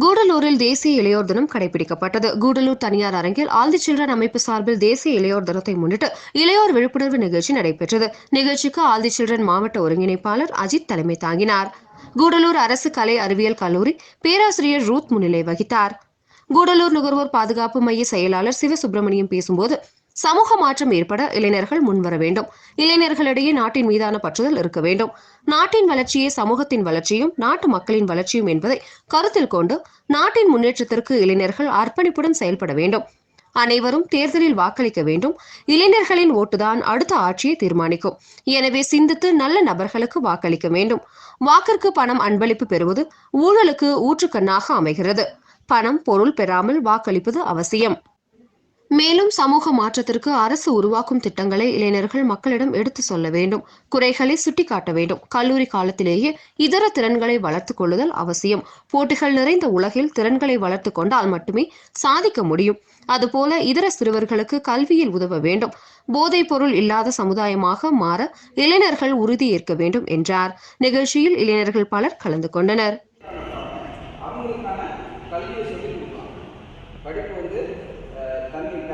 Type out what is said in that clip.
கூடலூரில் தேசிய இளையோர் தினம் கடைபிடிக்கப்பட்டது. கூடலூர் தனியார் அரங்கில் ஆல் தி சில்ட்ரன் அமைப்பு சார்பில் தேசிய இளையோர் தினத்தை முன்னிட்டு இளையோர் விழிப்புணர்வு நிகழ்ச்சி நடைபெற்றது. நிகழ்ச்சிக்கு ஆல் தி சில்ட்ரன் மாவட்ட ஒருங்கிணைப்பாளர் அஜித் தலைமை தாங்கினார். கூடலூர் அரசு கலை அறிவியல் கல்லூரி பேராசிரியர் ரூத் முன்னிலை வகித்தார். கூடலூர் நுகர்வோர் பாதுகாப்பு மைய செயலாளர் சிவசுப்பிரமணியம் பேசும்போது சமூக மாற்றம் ஏற்பட இளைஞர்கள் முன்வர வேண்டும். இளைஞர்களிடையே நாட்டின் மீதான பற்றுதல் இருக்க வேண்டும். நாட்டின் வளர்ச்சியே சமூகத்தின் வளர்ச்சியும் நாட்டு மக்களின் வளர்ச்சியும் என்பதை கருத்தில் கொண்டு நாட்டின் முன்னேற்றத்திற்கு இளைஞர்கள் அர்ப்பணிப்புடன் செயல்பட வேண்டும். அனைவரும் தேர்தலில் வாக்களிக்க வேண்டும். இளைஞர்களின் ஓட்டுதான் அடுத்த ஆட்சியை தீர்மானிக்கும். எனவே சிந்தித்து நல்ல நபர்களுக்கு வாக்களிக்க வேண்டும். வாக்கிற்கு பணம் அன்பளிப்பு பெறுவது ஊழலுக்கு ஊற்றுக்கண்ணாக அமைகிறது. பணம் பொருள் பெறாமல் வாக்களிப்பது அவசியம். மேலும் சமூக மாற்றத்திற்கு அரசு உருவாக்கும் திட்டங்களை இளைஞர்கள் மக்களிடம் எடுத்து சொல்ல வேண்டும் குறைகளை சுட்டிக்காட்ட வேண்டும். கல்லூரி காலத்திலேயே இதர திறன்களை வளர்த்துக் கொள்ளுதல் அவசியம். போட்டிகள் நிறைந்த உலகில் திறன்களை வளர்த்துக் கொண்டால் மட்டுமே சாதிக்க முடியும். அதுபோல இதர சிறுவர்களுக்கு கல்வியில் உதவ வேண்டும். போதைப் பொருள் இல்லாத சமுதாயமாக மாற இளைஞர்கள் உறுதி ஏற்க வேண்டும் என்றார். நிகழ்ச்சியில் இளைஞர்கள் பலர் கலந்து கொண்டனர். படிப்பு வந்து 呃，当地。